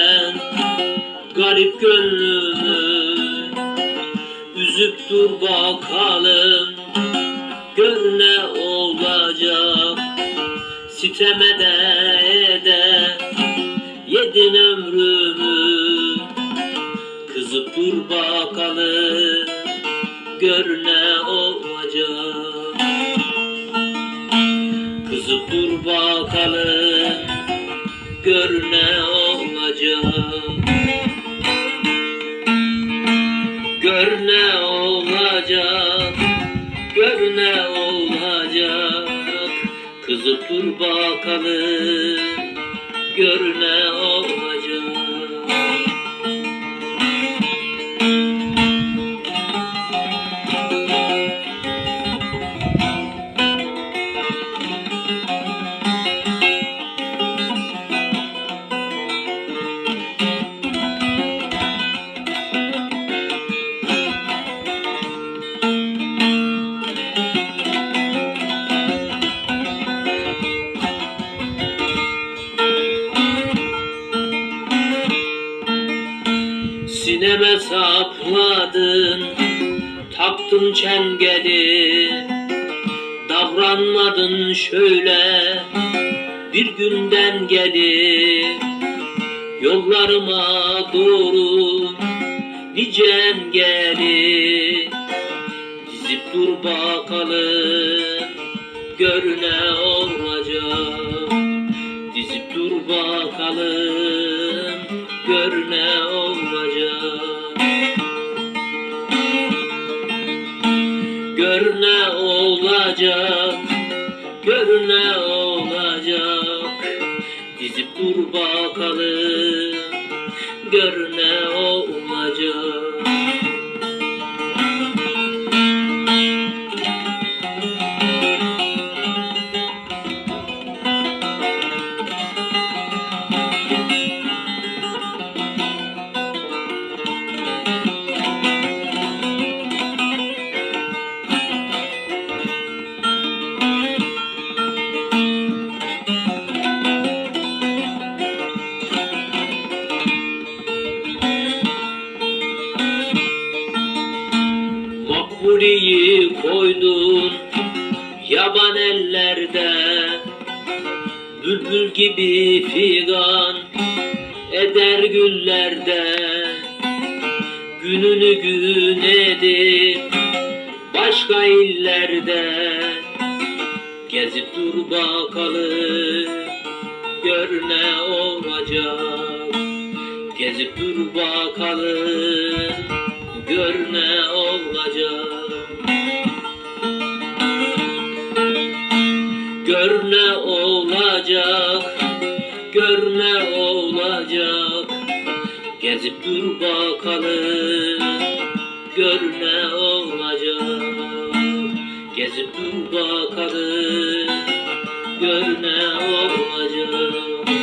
seven garip gönlümü Üzüp dur bakalım. Gör ne olacak Sitemede ede yedin ömrümü. Kızıp dur bakalım gör ne olacak. Kızıp dur bakalım gör ne olacak Kızıp dur bakalım Gör ne olacak Sineme sapladın Taktın çengeli. Davranmadın şöyle. Bir günden geri. Yollarıma doğru Nice engeli Dizip dur bakalım. Gör ne olacak. Dizip dur bakalım Gör ne olacak Gör ne olacak Gör ne olacak. Dizip dur bakalım Gör ne olacak Makbuleyi koydun yaban ellerde. Bülbül gibi figan eder güllerde. Gününü gün edip başka illerde. Gezip dur bakalım gör ne olacak. Gezip dur bakalım gör ne olacak Gör ne olacak Gör ne olacak. Gezip dur bakalım Gör ne olacak. Gezip dur bakalım Gör ne olacak